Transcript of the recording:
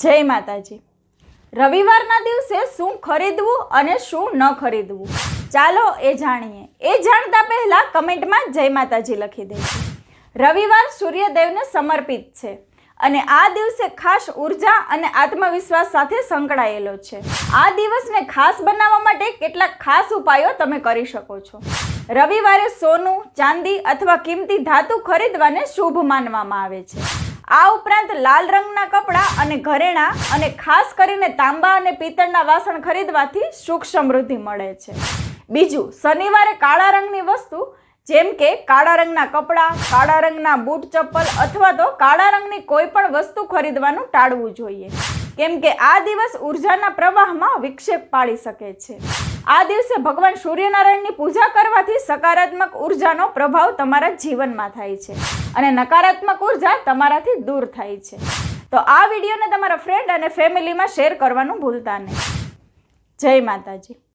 જય માતાજી. રવિવારના દિવસે શું ખરીદવું અને શું ન ખરીદવું? ચાલો એ જાણીએ. એ જાણતા પહેલા કમેન્ટમાં જય માતાજી લખી દઈશું રવિવાર સૂર્યદેવને સમર્પિત છે અને આ દિવસે ખાસ ઊર્જા અને આત્મવિશ્વાસ સાથે સંકળાયેલો છે. આ દિવસને ખાસ બનાવવા માટે કેટલાક ખાસ ઉપાયો તમે કરી શકો છો. રવિવારે સોનું, ચાંદી અથવા કિંમતી ધાતુ ખરીદવાને શુભ માનવામાં આવે છે. આ ઉપરાંત લાલ રંગના કપડાં અને ઘરેણાં અને ખાસ કરીને તાંબા અને પિત્તળના વાસણ ખરીદવાથી સુખ સમૃદ્ધિ મળે છે. બીજું, શનિવારે કાળા રંગની વસ્તુ, જેમ કે કાળા રંગના કપડાં, કાળા રંગના બૂટ ચપ્પલ અથવા તો કાળા રંગની કોઈ પણ વસ્તુ ખરીદવાનું ટાળવું જોઈએ. કેમ કે આ દિવસ ઉર્જાના પ્રવાહમાં વિક્ષેપ પાડી શકે છે. આ દિવસે ભગવાન સૂર્યનારાયણની પૂજા કરવાથી સકારાત્મક ઉર્જાનો પ્રભાવ તમારા જીવનમાં થાય છે અને નકારાત્મક ઊર્જા તમારાથી દૂર થાય છે. તો આ વિડીયોને તમારા ફ્રેન્ડ અને ફેમિલીમાં શેર કરવાનું ભૂલતા નહીં. જય માતાજી.